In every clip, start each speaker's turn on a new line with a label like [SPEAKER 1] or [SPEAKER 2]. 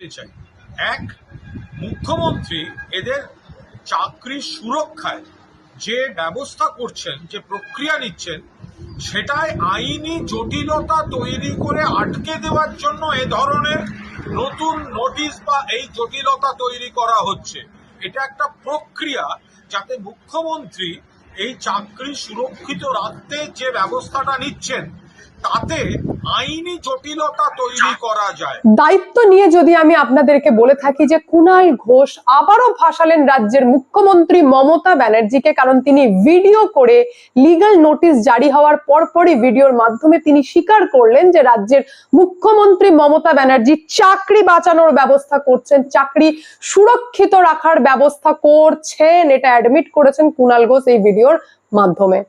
[SPEAKER 1] চাই। এক, মুখ্যমন্ত্রী এদের চাকরির সুরক্ষায় যে ব্যবস্থা করছেন, যে প্রক্রিয়া নিচ্ছেন সেটাই আইনি জটিলতা তৈরি করে আটকে দেওয়ার জন্য এ ধরনের নতুন নোটিশ বা এই জটিলতা তৈরি করা হচ্ছে। এটা একটা প্রক্রিয়া যাতে মুখ্যমন্ত্রী এই চাকরি সুরক্ষিত রাখতে যে ব্যবস্থাটা নিচ্ছেন তাতে আইনি জটিলতা তৈরি করা যায়।
[SPEAKER 2] দায়িত্ব নিয়ে যদি আমি আপনাদেরকে বলে থাকি যে কুণাল ঘোষ আবারও ফাঁসালেন রাজ্যের মুখ্যমন্ত্রী মমতা ব্যানার্জিকে, কারণ তিনি ভিডিও করে লিগ্যাল নোটিশ জারি হওয়ার পরপরই ভিডিওর মাধ্যমে তিনি স্বীকার করলেন যে রাজ্যের মুখ্যমন্ত্রী মমতা ব্যানার্জি চাকরি বাঁচানোর ব্যবস্থা করছেন, চাকরি সুরক্ষিত রাখার ব্যবস্থা করছেন। এটা অ্যাডমিট করেছেন কুনাল ঘোষ এই ভিডিওর মাধ্যমে।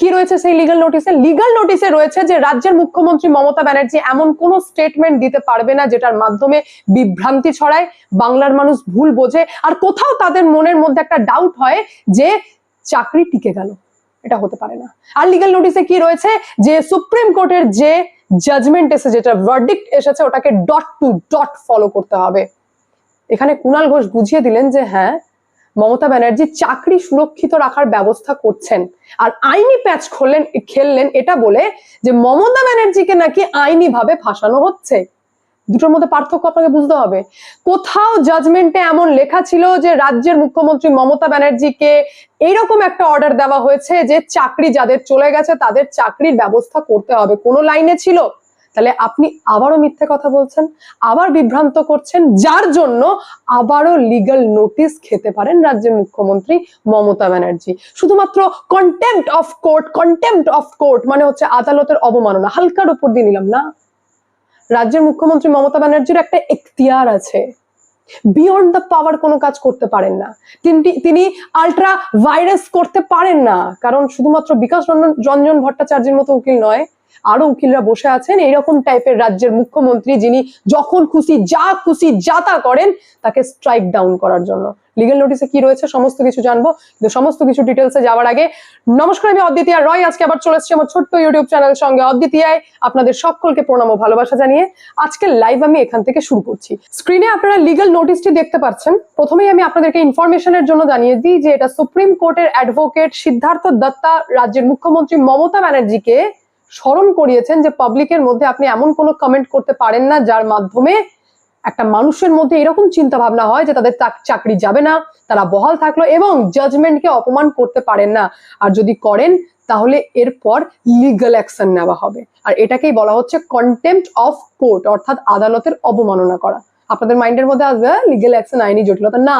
[SPEAKER 2] কি রয়েছে সেই লিগ্যাল নোটিসে লিগ্যাল নোটিসে রয়েছে যে রাজ্যের মুখ্যমন্ত্রী মমতা ব্যানার্জি এমন কোন স্টেটমেন্ট দিতে পারবে না যেটার মাধ্যমে বিভ্রান্তি ছড়ায়, বাংলার মানুষ ভুল বোঝে, আর কোথাও তাদের মনের মধ্যে একটা ডাউট হয় যে চাকরি টিকে গেল। এটা হতে পারে না। আর লিগাল নোটিসে কি রয়েছে? যে সুপ্রিম কোর্টের যে জাজমেন্ট এসে যেটা ভার্ডিক্ট এসেছে, ওটাকে ডট টু ডট ফলো করতে হবে। এখানে কুণাল ঘোষ বুঝিয়ে দিলেন যে হ্যাঁ মমতা ব্যানার্জি চাকরি সুরক্ষিত রাখার ব্যবস্থা করছেন। আর আইনি প্যাচ খুললেন খেললেন এটা বলে যে মমতা ব্যানার্জিকে নাকি আইনি ভাবে ফাঁসানো হচ্ছে। দুটোর মধ্যে পার্থক্য আপনাকে বুঝতে হবে। কোথাও জাজমেন্টে এমন লেখা ছিল যে রাজ্যের মুখ্যমন্ত্রী মমতা ব্যানার্জিকে এইরকম একটা অর্ডার দেওয়া হয়েছে যে চাকরি যাদের চলে গেছে তাদের চাকরির ব্যবস্থা করতে হবে। কোনো লাইনে ছিল? তাহলে আপনি আবারও মিথ্যে কথা বলছেন, আবার বিভ্রান্ত করছেন, যার জন্য আবারও লিগ্যাল নোটিশ খেতে পারেন রাজ্যের মুখ্যমন্ত্রী মমতা ব্যানার্জি। শুধুমাত্র contempt of court contempt of court মানে হচ্ছে আদালতের অবমাননা, হালকার উপর দিয়ে নিলাম না। রাজ্যের মুখ্যমন্ত্রী মমতা ব্যানার্জির একটা এখতিয়ার আছে। বিয়ন্ড দ্য পাওয়ার কোনো কাজ করতে পারেন না। তিনি তিনি আলট্রা ভাইরাস করতে পারেন না, কারণ শুধুমাত্র বিকাশ রঞ্জন ভট্টাচার্যের মতো উকিল নয় আরও উকিলরা বসে আছেন। এইরকম টাইপের রাজ্যের মুখ্যমন্ত্রী যিনি যখন খুশি, যা খুশি, যা তা করেন, তাকে স্ট্রাইক ডাউন করার জন্য। লিগেল নোটিসে কি রয়েছে সমস্ত কিছু জানব। কিন্তু সমস্ত কিছু ডিটেলসে যাওয়ার আগে, নমস্কার, আমি অদ্বিতীয় রয়। আজকে আবার চলে এসেছি আমার ছোট্ট ইউটিউব চ্যানেল সঙ্গে। অদ্বিতীয়ায় আপনাদের সকলকে প্রণাম ও ভালোবাসা জানিয়ে আজকে লাইভ আমি এখান থেকে শুরু করছি। স্ক্রিনে আপনারা লিগ্যাল নোটিশটি দেখতে পাচ্ছেন। প্রথমেই আমি আপনাদেরকে ইনফরমেশনের জন্য জানিয়ে দিই যে এটা সুপ্রিম কোর্টের অ্যাডভোকেট সিদ্ধার্থ দত্তা, রাজ্যের মুখ্যমন্ত্রী মমতা ব্যানার্জিকে স্মরণ করিয়েছেন যে পাবলিকের মধ্যে আপনি এমন কোনো কমেন্ট করতে পারেন না, যার মাধ্যমে একটা মানুষের মধ্যে এরকম চিন্তা ভাবনা হয় যে তাদের চাকরি যাবে না, তারা বহাল থাকল এবং জাজমেন্টকে অপমান করতে পারেন না। আর যদি করেন, তাহলে এরপর লিগাল অ্যাকশন নেওয়া হবে। আর এটাকেই বলা হচ্ছে কন্টেম্পট অফ কোর্ট অর্থাৎ আদালতের অবমাননা করা। আপনাদের মাইন্ডের মধ্যে আসবে লিগাল অ্যাকশন আইনি জটিলতা। না।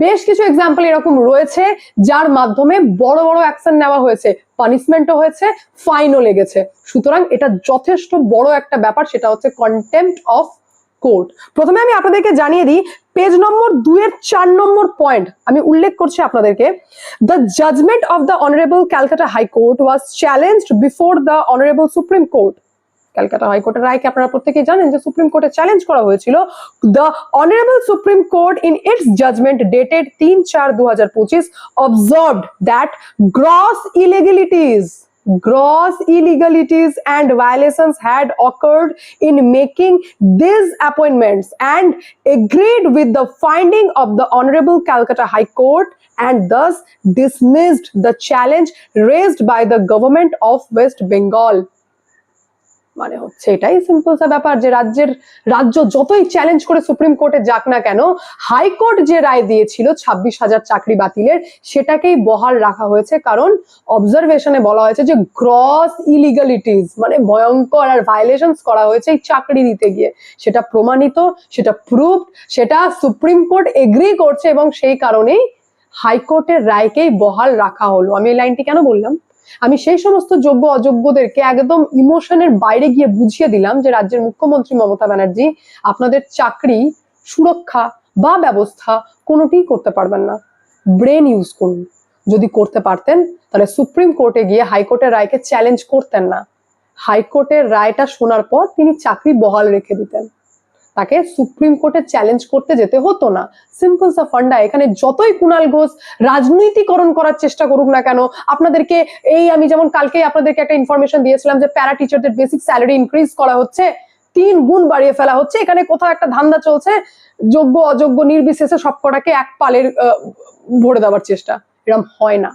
[SPEAKER 2] বেশ কিছু এক্সাম্পল এরকম রয়েছে, যার মাধ্যমে বড় বড় অ্যাকশন নেওয়া হয়েছে পানিশমেন্টও হয়েছে ফাইনও লেগেছে। সুতরাং এটা যথেষ্ট বড় একটা ব্যাপার, সেটা হচ্ছে কন্টেম্পট অফ কোর্ট প্রথমে আমি আপনাদেরকে জানিয়ে দিই পেজ নম্বর দুইয়ের চার নম্বর পয়েন্ট আমি উল্লেখ করছি আপনাদেরকে। The judgment of the honourable Calcutta high court was challenged before the honourable supreme court Calcutta হাইকোর্টের রায়কে আপনারা প্রত্যেকেই জানেন যে সুপ্রিম কোর্টে চ্যালেঞ্জ করা হয়েছিল the honourable supreme court in its judgment dated তিন চার দু হাজার পঁচিশ observed that gross illegalities gross illegalities and violations had occurred in making these appointments and agreed with the finding of the honorable calcutta high court and thus dismissed the challenge raised by the government of west bengal মানে হচ্ছে এটাই simple সা ব্যাপার যে রাজ্যের, রাজ্য যতই challenge করে সুপ্রিম কোর্টে যাক না কেন হাইকোর্ট যে রায় দিয়েছিল ছাব্বিশ হাজার চাকরি বাতিলের, সেটাকেই বহাল রাখা হয়েছে। কারণ অবজারভেশনে বলা হয়েছে যে গ্রস ইলিগালিটিস মানে ভয়ঙ্কর আর ভায়োলেশনস করা হয়েছে এই চাকরি দিতে গিয়ে। সেটা প্রমাণিত, সেটা প্রুফড সেটা সুপ্রিম কোর্ট এগ্রি করছে এবং সেই কারণেই হাইকোর্টের রায়কেই বহাল রাখা হলো। আমি এই লাইনটি কেন বললাম? আমি সেই সমস্ত যোগ্য অযোগ্যদেরকে একদম ইমোশনের বাইরে গিয়ে বুঝিয়ে দিলাম যে রাজ্যের মুখ্যমন্ত্রী মমতা ব্যানার্জি আপনাদের চাকরি, সুরক্ষা বা ব্যবস্থা কোনোটিই করতে পারবেন না। ব্রেন ইউজ করুন। যদি করতে পারতেন, তাহলে সুপ্রিম কোর্টে গিয়ে হাইকোর্টের রায়কে চ্যালেঞ্জ করতেন না। হাইকোর্টের রায়টা শোনার পর তিনি চাকরি বহাল রেখে দিতেন। তাকে সুপ্রিম কোর্টে চ্যালেঞ্জ করতে যেতে হতো না। সিম্পল সা ফান্ডা এখানে যতই কুণাল ঘোষ রাজনীতিকরণ করার চেষ্টা করুক না কেন, আপনাদেরকে এই আমি যেমন কালকে আপনাদেরকে একটা ইনফরমেশন দিয়েছিলাম যে প্যারা টিচারদের বেসিক স্যালারি ইনক্রিজ করা হচ্ছে, তিন গুণ বাড়িয়ে ফেলা হচ্ছে। এখানে কোথাও একটা ধান্দা চলছে যোগ্য অযোগ্য নির্বিশেষে সবকটাকে এক পালের ভরে দেওয়ার চেষ্টা। এরম হয় না।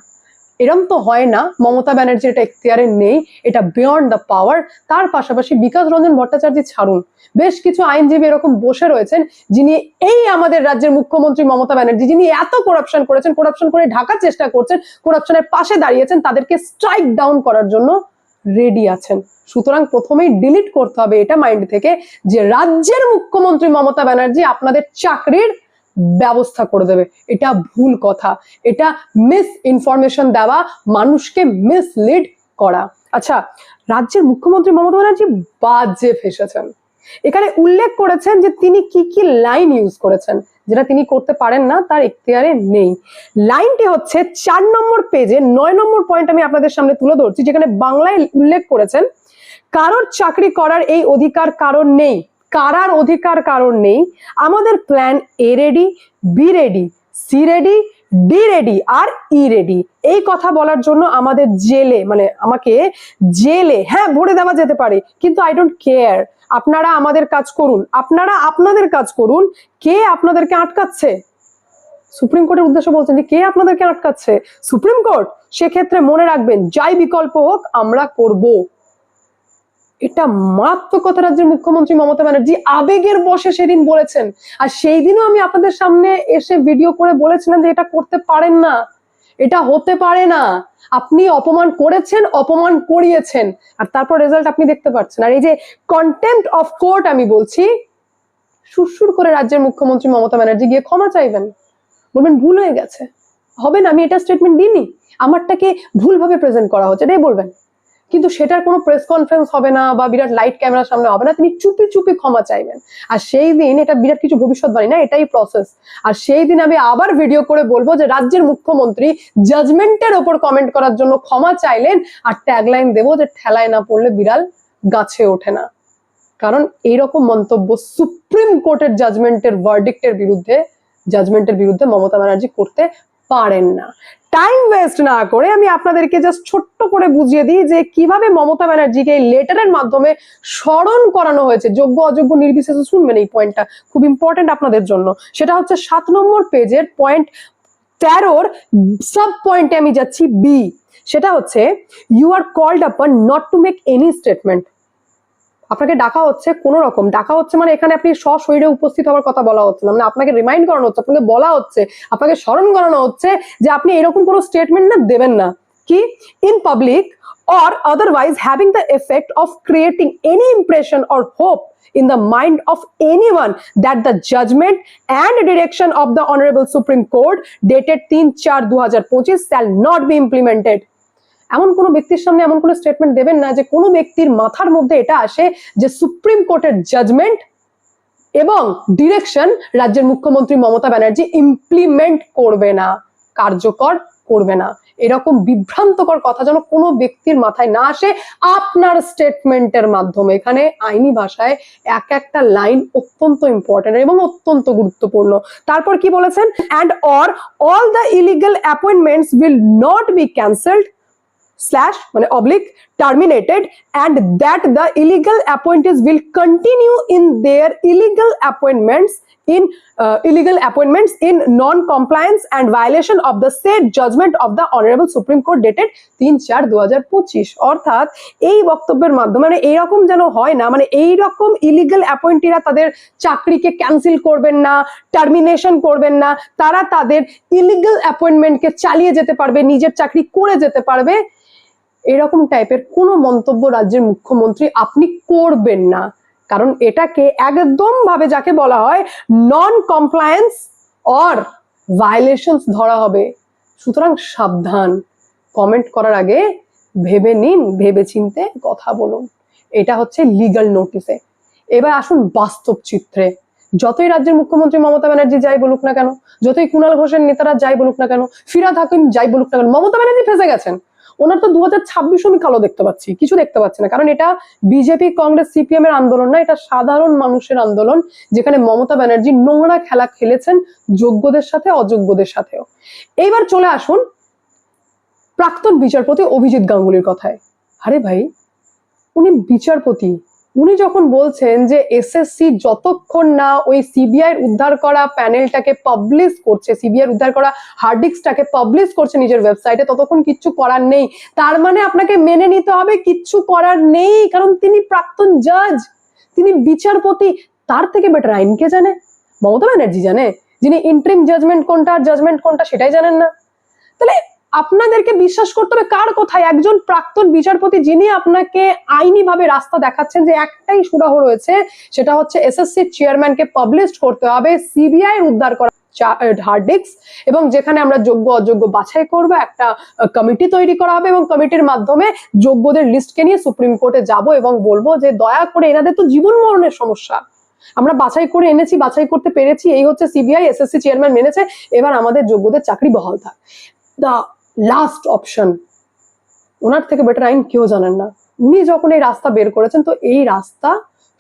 [SPEAKER 2] এরম তো হয় না। মমতা ব্যানার্জি এটা এখতিয়ারে নেই, এটা বিয়ন্ড দ্য পাওয়ার তার পাশাপাশি বিকাশ রঞ্জন ভট্টাচার্য ছাড়ুন। বেশ কিছু আইনজীবী এরকম বসে রয়েছেন, যিনি এই আমাদের রাজ্যের মুখ্যমন্ত্রী মমতা ব্যানার্জি, যিনি এত করাপশন করেছেন করাপশন করে ঢাকার চেষ্টা করছেন করাপশনের পাশে দাঁড়িয়েছেন, তাদেরকে স্ট্রাইক ডাউন করার জন্য রেডি আছেন। সুতরাং প্রথমেই ডিলিট করতে হবে এটা মাইন্ড থেকে যে রাজ্যের মুখ্যমন্ত্রী মমতা ব্যানার্জি আপনাদের চাকরির ব্যবস্থা করে দেবে। এটা ভুল কথা। এটা মিস ইনফরমেশন দেওয়া, মানুষকে মিসলিড করা। আচ্ছা রাজ্যের মুখ্যমন্ত্রী মমতা ব্যানার্জি বাজে ফেসেছেন। এখানে উল্লেখ করেছেন যে তিনি কি কি লাইন ইউজ করেছেন, যেটা তিনি করতে পারেন না, তার এখতিয়ারে নেই। লাইনটি হচ্ছে চার নম্বর পেজে নয় নম্বর পয়েন্ট আমি আপনাদের সামনে তুলে ধরছি, যেখানে বাংলায় উল্লেখ করেছেন, কারোর চাকরি করার এই অধিকার কারণ নেই। কারার অধিকার কারণ নেই। আমাদের plan A ready B ready C ready D ready R E ready এই কথা বলার জন্য আমাদের জেলে মানে আমাকে জেলে হ্যাঁ ভরে দেওয়া যেতে পারে, কিন্তু আই ডোন্ট কেয়ার আপনারা আমাদের কাজ করুন। আপনারা আপনাদের কাজ করুন। কে আপনাদেরকে আটকাচ্ছে? সুপ্রিম কোর্টের উদ্দেশ্য বলছেন যে কে আপনাদেরকে আটকাচ্ছে? সুপ্রিম কোর্ট, সেক্ষেত্রে মনে রাখবেন, যাই বিকল্প হোক, আমরা করব। এটা মারাত্মক কথা রাজ্যের মুখ্যমন্ত্রী মমতা ব্যানার্জি আবেগের বসে সেদিন বলেছেন। আর সেই দিনও আমি আপনাদের সামনে এসে ভিডিও করে বলেছিলাম যে এটা করতে পারেন না। এটা হতে পারে না। আপনি অপমান করেছেন, অপমান করিয়েছেন। আর তারপর রেজাল্ট আপনি দেখতে পাচ্ছেন। আর এই যে কন্টেম্প অফ কোর্ট আমি বলছি, সুরসুর করে রাজ্যের মুখ্যমন্ত্রী মমতা ব্যানার্জি গিয়ে ক্ষমা চাইবেন। বলবেন, ভুল হয়ে গেছে। হবে না, আমি এটা স্টেটমেন্ট দিইনি। আমারটাকে ভুলভাবে প্রেজেন্ট করা হচ্ছে। এটাই বলবেন। কিন্তু সেটার কোনো প্রেস কনফারেন্স হবে না বা বিরাট লাইট ক্যামেরার সামনে হবে না, তিনি চুপি চুপি ক্ষমা চাইবেন। আর সেই দিন এটা বিরাট কিছু ভবিষ্যৎবাণী না, এটাই প্রসেস আর সেই দিন আমি আবার ভিডিও করে বলব যে রাজ্যের মুখ্যমন্ত্রী জাজমেন্টের ওপর কমেন্ট করার জন্য ক্ষমা চাইলেন, আর ট্যাগলাইন দেবো যে ঠেলায় না পড়লে বিড়াল গাছে ওঠে না। কারণ এইরকম মন্তব্য সুপ্রিম কোর্টের জাজমেন্টের ভার্ডিক্টের বিরুদ্ধে জাজমেন্টের বিরুদ্ধে মমতা ব্যানার্জি করতে পারেন না। টাইম ওয়েস্ট না করে আমি আপনাদেরকে জাস্ট ছোট্ট করে বুঝিয়ে দিই যে কীভাবে মমতা ব্যানার্জিকে এই লেটারের মাধ্যমে স্মরণ করানো হয়েছে। যোগ্য, অযোগ্য, নির্বিশেষে শুনবেন এই পয়েন্টটা খুব ইম্পর্টেন্ট আপনাদের জন্য। সেটা হচ্ছে সাত নম্বর পেজের পয়েন্ট তেরোর সাব পয়েন্টে আমি যাচ্ছি বি সেটা হচ্ছে you are called upon not to make any statement আপনাকে ডাকা হচ্ছে কোন রকম ডাকা হচ্ছে মানে এখানে আপনি সশরীরে উপস্থিত হওয়ার কথা বলা হচ্ছে না মানে আপনাকে রিমাইন্ড করানো হচ্ছে আপনাকে বলা হচ্ছে আপনাকে স্মরণ করানো হচ্ছে যে আপনি এরকম কোনো স্টেটমেন্ট না দেবেন না কি in public or otherwise having the effect of creating any impression or hope in the mind of anyone that the judgment and direction of the honorable supreme court dated 3 4 2025 shall not be implemented এমন কোনো ব্যক্তির সামনে এমন কোনো statement দেবেন না যে কোনো ব্যক্তির মাথার মধ্যে এটা আসে যে সুপ্রিম কোর্টের জাজমেন্ট এবং ডিরেকশন রাজ্যের মুখ্যমন্ত্রী মমতা ব্যানার্জি ইমপ্লিমেন্ট করবে না, কার্যকর করবে না। এরকম বিভ্রান্তকর কথা যেন কোনো ব্যক্তির মাথায় না আসে আপনার স্টেটমেন্টের মাধ্যমে। এখানে আইনি ভাষায় এক একটা লাইন অত্যন্ত ইম্পর্টেন্ট এবং অত্যন্ত গুরুত্বপূর্ণ। তারপর কি বলেছেন? And or all the illegal appointments will not be cancelled slash মানে oblique terminated and that the illegal appointees will continue in their illegal appointments in uh, illegal appointments in non-compliance and violation of the said judgment of the honorable supreme court dated তিন চার দু অর্থাৎ এই বক্তব্যের মাধ্যমে মানে এইরকম যেন হয় না মানে এইরকম ইলিগাল অ্যাপয়েন্টিরা তাদের চাকরিকে ক্যান্সেল করবেন না টার্মিনেশন করবেন না তারা তাদের ইলিগাল অ্যাপয়েন্টমেন্টকে চালিয়ে যেতে পারবে নিজের চাকরি করে যেতে পারবে এরকম টাইপের কোনো মন্তব্য রাজ্যের মুখ্যমন্ত্রী আপনি করবেন না। কারণ এটাকে একদম ভাবে যাকে বলা হয় নন কমপ্লায়েন্স অর ভায়োলেশনস ধরা হবে। সুতরাং সাবধান। কমেন্ট করার আগে ভেবে নিন, ভেবে চিনতে কথা বলুন। এটা হচ্ছে লিগ্যাল নোটিসে এবার আসুন বাস্তব চিত্রে। যতই রাজ্যের মুখ্যমন্ত্রী মমতা ব্যানার্জি যাই বলুক না কেন, যতই কুণাল ঘোষের নেতারা যাই বলুক না কেন, ফিরাদ হাকিম যাই বলুক না কেন, মমতা ব্যানার্জি ফেসে গেছেন। ওনার তো দু হাজার ছাব্বিশ আমি কালো দেখতে পাচ্ছি, কিছু দেখতে পাচ্ছি না। কারণ এটা বিজেপি, কংগ্রেস, সিপিএম এর আন্দোলন না, এটা সাধারণ মানুষের আন্দোলন, যেখানে মমতা ব্যানার্জি নোংরা খেলা খেলেছেন যোগ্যদের সাথে, অযোগ্যদের সাথেও। এইবার চলে আসুন প্রাক্তন বিচারপতি অভিজিৎ গাঙ্গুলির কথায়। আরে ভাই, উনি বিচারপতি উনি যখন বলছেন যে এসএসসি যতক্ষণ না ওই সিবিআই উদ্ধার করা প্যানেলটাকে পাবলিশ করছে সিবিআই উদ্ধার করা হার্ড ডিস্কটাকে পাবলিশ করছে নিজের ওয়েবসাইটে ততক্ষণ কিচ্ছু করার নেই। তার মানে আপনাকে মেনে নিতে হবে, কিচ্ছু করার নেই, কারণ তিনি প্রাক্তন জাজ তিনি বিচারপতি, তার থেকে বেটার আইনকে জানে। মমতা ব্যানার্জি জানে, যিনি ইন্ট্রিম জাজমেন্ট কোনটা আর জাজমেন্ট কোনটা সেটাই জানেন না। তাহলে আপনাদেরকে বিশ্বাস করতে হবে কার কোথায়? একজন প্রাক্তন বিচারপতি যিনি আপনাকে আইনি ভাবে রাস্তা দেখাচ্ছেন যে একটাই সুরাহ রয়েছে, সেটা হচ্ছে এসএসসি চেয়ারম্যানকে পাবলিশ করতে হবে সিবিআই উদ্ধার করা এবং যেখানে আমরা যোগ্য, অযোগ্য বাছাই করব, একটা কমিটি তৈরি করা হবে, এবং কমিটির মাধ্যমে যোগ্যদের লিস্টকে নিয়ে সুপ্রিম কোর্টে যাব এবং বলব যে দয়া করে এনাদের তো জীবন মরণের সমস্যা। আমরা বাছাই করে এনেছি, বাছাই করতে পেরেছি, এই হচ্ছে সিবিআই এসএসসি চেয়ারম্যান মেনেছে, এবার আমাদের যোগ্যদের চাকরি বহাল থাক। লাস্ট অপশন ওনার থেকে বেটার আইন কেউ জানেন না। উনি যখন এই রাস্তা বের করেছেন, তো এই রাস্তা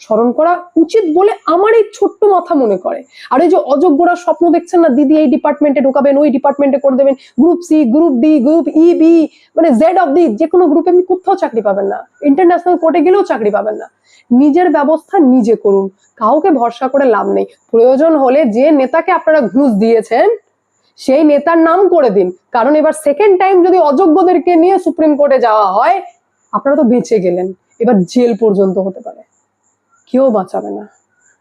[SPEAKER 2] স্মরণ করা উচিত বলে আমার এই ছোট্ট মাথা মনে করে। আর এই যে অযোগ্যরা স্বপ্ন দেখছেন না, দিদি এই ডিপার্টমেন্টে ঢুকাবেন, ওই ডিপার্টমেন্টে করে দেবেন group C group D group E B মানে জেড অফ দি যে কোনো গ্রুপে আপনি কোথাও চাকরি পাবেন না। ইন্টারন্যাশনাল কোর্টে গেলেও চাকরি পাবেন না। নিজের ব্যবস্থা নিজে করুন। কাউকে ভরসা করে লাভ নেই। প্রয়োজন হলে যে নেতাকে আপনারা ঘুষ দিয়েছেন সেই নেতার নাম করে দিন। কারণ এবার সেকেন্ড টাইম যদি অযোগ্যদেরকে নিয়ে সুপ্রিম কোর্টে যাওয়া হয়, আপনারা তো বেঁচে গেলেন। এবার জেল পর্যন্ত হতে পারে। কেউ বাঁচাবে না।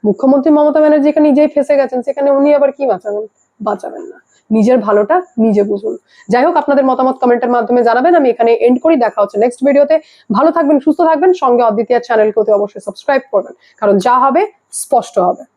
[SPEAKER 2] মুখ্যমন্ত্রী মমতা ব্যানার্জি এখানে নিজেই ফেসে গেছেন। সেখানে উনি আবার কি বাঁচাবেন? বাঁচাবেন না। নিজের ভালোটা নিজে বুঝুন। যাই হোক, আপনাদের মতামত কমেন্টের মাধ্যমে জানাবেন। আমি এখানে এন্ড করি। দেখা হচ্ছে নেক্সট ভিডিওতে ভালো থাকবেন, সুস্থ থাকবেন। সঙ্গে অদ্বিতীয় চ্যানেলকে অবশ্যই সাবস্ক্রাইব করবেন। কারণ যা হবে, স্পষ্ট হবে।